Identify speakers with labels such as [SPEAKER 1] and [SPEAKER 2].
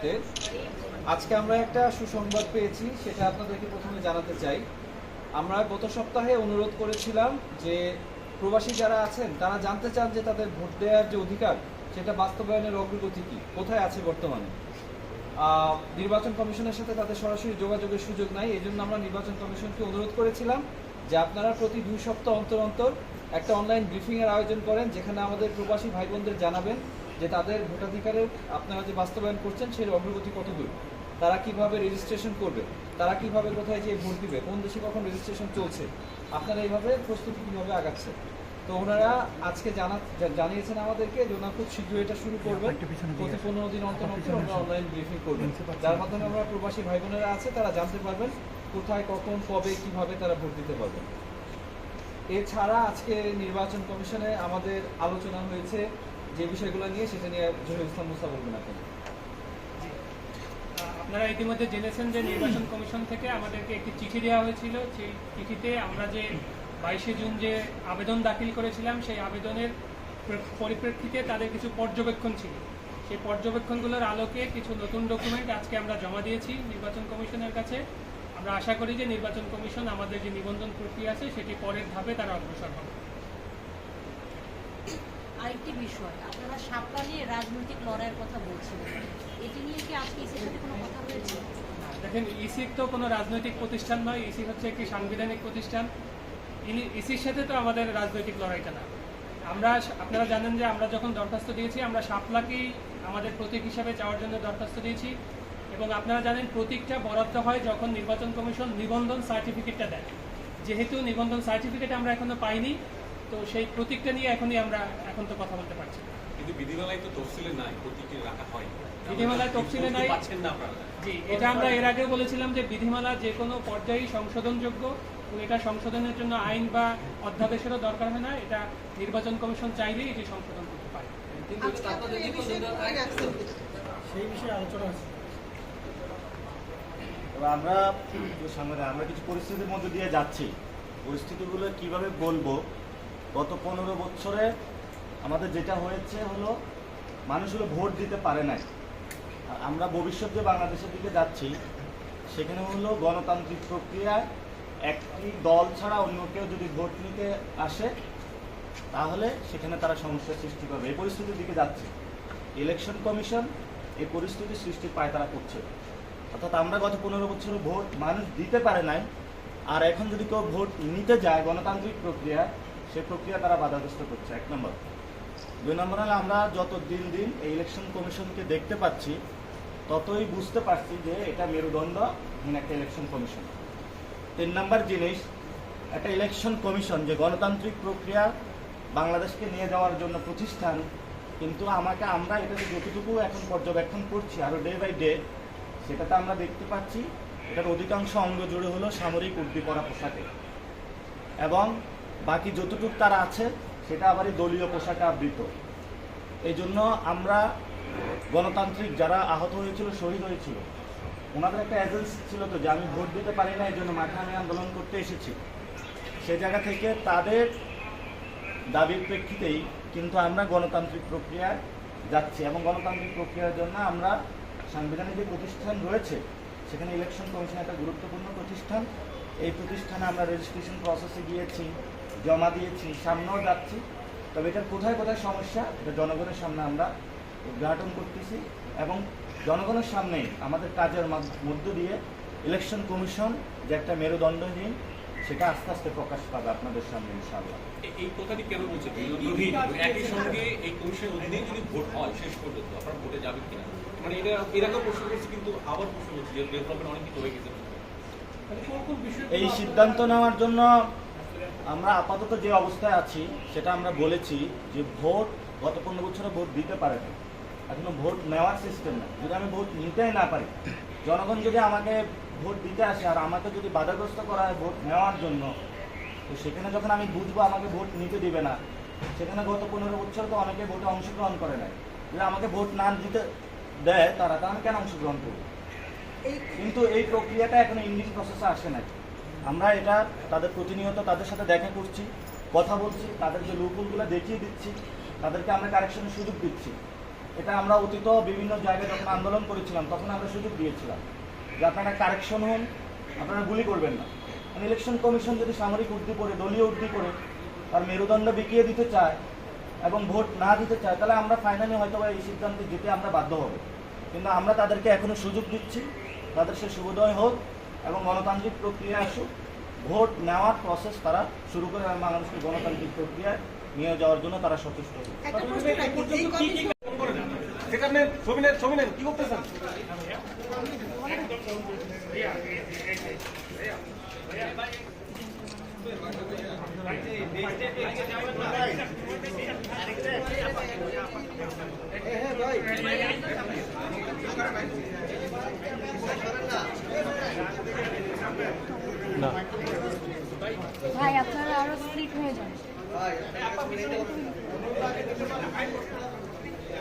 [SPEAKER 1] মুহূর্তে। আজকে আমরা একটা সুসংবাদ পেয়েছি, সেটা আপনাদেরকে প্রথমে জানাতে চাই। আমরা গত সপ্তাহে অনুরোধ করেছিলাম যে প্রবাসী যারা আছেন, তারা জানতে চান যে তাদের ভোট দেওয়ার যে অধিকার, সেটা বাস্তবায়নের অগ্রগতি কি, কোথায় আছে বর্তমানে? নির্বাচন কমিশনের সাথে তাদের সরাসরি যোগাযোগের সুযোগ নাই এই জন্য আমরা নির্বাচন কমিশনকে অনুরোধ করেছিলাম। যে আপনারা প্রতি দুই সপ্তাহ অন্তর অন্তর একটা অনলাইন ব্রিফিং এর আয়োজন করেন যেখানে আমাদের প্রবাসী ভাই বোনদের জানাবেন যে তাদের ভোটাধিকারের আপনারা যে বাস্তবায়ন করছেন সেই অগ্রগতি কত দূর? তারা কীভাবে রেজিস্ট্রেশন করবে? তারা কীভাবে কোথায় যেয়ে ভোট দিবে? কোন দেশে কখন রেজিস্ট্রেশন চলছে? আপনারা এইভাবে প্রস্তুতি কীভাবে আগাচ্ছে তো ওনারা আজকে জানা জানিয়েছেন আমাদেরকে যে ওনারা খুব শীঘ্রই এটা শুরু করবেন প্রতি পনেরো দিন অন্তর অন্তর আমরা অনলাইন ব্রিফিং করবেন যার মাধ্যমে আমরা প্রবাসী ভাই বোনেরা আছে তারা জানতে পারবেন কোথায়, কখন, কবে, কীভাবে তারা ভোট দিতে পারবেন এছাড়া আজকে নির্বাচন কমিশনে আমাদের আলোচনা হয়েছে যে বিষয়গুলো নিয়ে, সেটা নিয়ে জহির ইসলাম মুসা বলবেন আপনি।
[SPEAKER 2] আপনারা ইতিমধ্যে জেনেছেন যে নির্বাচন কমিশন থেকে আমাদেরকে একটি চিঠি দেওয়া হয়েছিল। সেই চিঠিতে আমরা যে বাইশে জুন যে আবেদন দাখিল করেছিলাম, সেই আবেদনের পরিপ্রেক্ষিতে তাদের কিছু পর্যবেক্ষণ ছিল। সেই পর্যবেক্ষণগুলোর আলোকে কিছু নতুন ডকুমেন্ট আজকে আমরা জমা দিয়েছি নির্বাচন কমিশনের কাছে। আমরা আশা করি যে নির্বাচন কমিশন আমাদের যে নিবন্ধন প্রক্রিয়া আছে সেটি পরের ধাপে তারা অগ্রসর হবে।
[SPEAKER 3] আরেকটি বিষয় আপনারা সাপলা নিয়ে রাজনৈতিক লড়াইয়ের কথা বলছিলেন। এটি নিয়ে কি আজকে ইসির সাথে কোনো কথা হয়েছে?
[SPEAKER 2] দেখেন ইসি তো কোনো রাজনৈতিক প্রতিষ্ঠান নয় ইসি হচ্ছে একটি সাংবিধানিক প্রতিষ্ঠান। ইসির সাথে তো আমাদের রাজনৈতিক লড়াইটা না। আমরা আপনারা জানেন যে আমরা যখন দরখাস্ত দিয়েছি আমরা সাপলাকেই আমাদের প্রতীক হিসাবে চাওয়ার জন্য দরখাস্ত দিয়েছি। এবং আপনারা জানেন প্রতীকটা বরাদ্দ হয় যখন নির্বাচন কমিশন নিবন্ধন সার্টিফিকেটটা দেয়। যেহেতু নিবন্ধন সার্টিফিকেট আমরা এখনও পাইনি তো সেই প্রতীকটা নিয়ে এখনই আমরা এখন তো কথা বলতে পারছি
[SPEAKER 4] কিন্তু বিধিমালায় তো তফসিলে নাই প্রতীকে রাখা হয়।
[SPEAKER 2] বিধিমালায় তফসিলে নাই।
[SPEAKER 4] পাচ্ছেন না আপনারা।
[SPEAKER 2] জি এটা আমরা এর আগেও বলেছিলাম যে বিধিমালা যে কোনো পর্যায়েই সংশোধনযোগ্য এবং এটা সংশোধনের জন্য আইন বা অধ্যাদেশেরও দরকার হয় না। এটা নির্বাচন কমিশন চাইলেই এটি সংশোধন করতে পারে।
[SPEAKER 5] সেই বিষয়ে আলোচনা আছে
[SPEAKER 6] আমরা সামনে আমরা কিছু পরিস্থিতির মধ্যে দিয়ে যাচ্ছি। পরিস্থিতিগুলো কীভাবে বলব? গত পনেরো বছরে আমাদের যেটা হয়েছে হলো, মানুষগুলো ভোট দিতে পারে নাই। আর আমরা ভবিষ্যৎ যে বাংলাদেশের দিকে যাচ্ছি, সেখানে হলো গণতান্ত্রিক প্রক্রিয়ায় একটি দল ছাড়া অন্য কেউ যদি ভোট নিতে আসে, তাহলে সেখানে তারা সমস্যার সৃষ্টি করবে। এই পরিস্থিতির দিকে যাচ্ছে। ইলেকশন কমিশন এই পরিস্থিতি সৃষ্টির পায় তারা করছে। অর্থাৎ আমরা গত পনেরো বছর ভোট মানুষ দিতে পারে নাই। আর এখন যদি কেউ ভোট নিতে যায়, গণতান্ত্রিক প্রক্রিয়া, সে প্রক্রিয়া তারা বাধাগ্রস্ত করছে। এক নম্বর। দুই নম্বর হলে আমরা যত দিন দিন এই ইলেকশন কমিশনকে দেখতে পাচ্ছি, ততই বুঝতে পারছি যে এটা মেরুদণ্ডহীন একটা ইলেকশন কমিশন তিন নম্বর জিনিস, একটা ইলেকশন কমিশন যে গণতান্ত্রিক প্রক্রিয়া বাংলাদেশকে নিয়ে যাওয়ার জন্য প্রতিষ্ঠান, কিন্তু আমাকে আমরা এটাকে যতটুকু এখন পর্যবেক্ষণ করছি আরও ডে বাই ডে সেটাতে আমরা দেখতে পাচ্ছি, এটার অধিকাংশ অঙ্গ জুড়ে হলো সামরিক উর্দি পরা পোশাকে। এবং বাকি যতটুকু তারা আছে, সেটা আবারই দলীয় পোশাকে আবৃত। এই জন্য আমরা গণতান্ত্রিক যারা আহত হয়েছিল, শহীদ হয়েছিল, ওনাদের একটা এজেন্সি ছিল তো যে আমি ভোট দিতে পারি না এই জন্য মাঠে আমি আন্দোলন করতে এসেছি। সেই জায়গা থেকে তাদের দাবির প্রেক্ষিতেই কিন্তু আমরা গণতান্ত্রিক প্রক্রিয়ায় যাচ্ছি এবং গণতান্ত্রিক প্রক্রিয়ার জন্য আমরা সাংবিধানিক যে প্রতিষ্ঠান রয়েছে, সেখানে ইলেকশন কমিশন একটা গুরুত্বপূর্ণ প্রতিষ্ঠান। এই প্রতিষ্ঠানে আমরা রেজিস্ট্রেশন প্রসেসে গিয়েছি, জমা দিয়েছি, সামনেও যাচ্ছি। তবে এটার কোথায় কোথায় সমস্যা, এটা জনগণের সামনে আমরা উদ্ঘাটন করতেছি এবং জনগণের সামনেই আমাদের কাজের মাধ- মধ্য দিয়ে ইলেকশন কমিশন যে একটা মেরুদণ্ডহীন সেটা আস্তে আস্তে প্রকাশ পাবে আপনাদের সামনে ইনশাআল্লাহ।
[SPEAKER 4] এই কথাটি কেন বলছে বিরোধী একই সঙ্গে এই কমিশনের অধীনেই যদি ভোট হয় শেষ পর্যন্ত আপনারা ভোটে যাবেন কিনা? মানে এটা প্রশ্ন করছি কিন্তু আবার প্রশ্ন করছি যে ডেভেলপমেন্ট অনেক কিছু হয়ে গেছে।
[SPEAKER 2] মানে কোন কোন বিষয়গুলো
[SPEAKER 6] এই সিদ্ধান্ত নেওয়ার জন্য আমরা আপাতত যে অবস্থায় আছি সেটা আমরা বলেছি যে ভোট গত পনেরো বছরে ভোট দিতে পারে না এখনও ভোট নেওয়ার সিস্টেম না যদি আমি ভোট নিতেই না পারি জনগণ যদি আমাকে ভোট দিতে আসে আর আমাকে যদি বাধাগ্রস্ত করা হয় ভোট নেওয়ার জন্য তো সেখানে যখন আমি বুঝব আমাকে ভোট নিতে দিবে না সেখানে গত পনেরো বছর তো অনেকে ভোটে অংশগ্রহণ করে নাই। যদি আমাকে ভোট না দিতে দেয় তারা তা আমি কেন অংশগ্রহণ করব? কিন্তু এই প্রক্রিয়াটা এখনও ইংলিশ প্রসেসে আসে নাই। আমরা এটা তাদের প্রতিনিয়ত তাদের সাথে দেখা করছি কথা বলছি তাদের যে লুকুলগুলো দেখিয়ে দিচ্ছি তাদেরকে আমরা কারেকশনের সুযোগ দিচ্ছি। এটা আমরা অতীত বিভিন্ন জায়গায় যখন আন্দোলন করেছিলাম, তখন আমরা সুযোগ দিয়েছিলাম। যে আপনারা কারেকশন হন, আপনারা গুলি করবেন না। ইলেকশন কমিশন যদি সামরিক উর্দি করে, দলীয় উর্দি করে, তার মেরুদণ্ড বিকিয়ে দিতে চায় এবং ভোট না দিতে চায়, তাহলে আমরা ফাইনালি হয়তো এই সিদ্ধান্তে যেতে আমরা বাধ্য হব। কিন্তু আমরা তাদেরকে এখনও সুযোগ দিচ্ছি। তাদের সে শুভোদয় হোক এবং গণতান্ত্রিক প্রক্রিয়া আসুক। ভোট নেওয়ার প্রসেস তারা শুরু করে বাংলাদেশকে গণতান্ত্রিক প্রক্রিয়ায় নিয়ে যাওয়ার জন্য তারা সচেষ্ট। হোক
[SPEAKER 3] একটা প্রশ্ন রাখি এই কমিশন
[SPEAKER 4] সেখানে সবিনের সবিনের কি করতেছেন?
[SPEAKER 7] ভাই আপনারা আরও স্প্লিট হয়ে যান।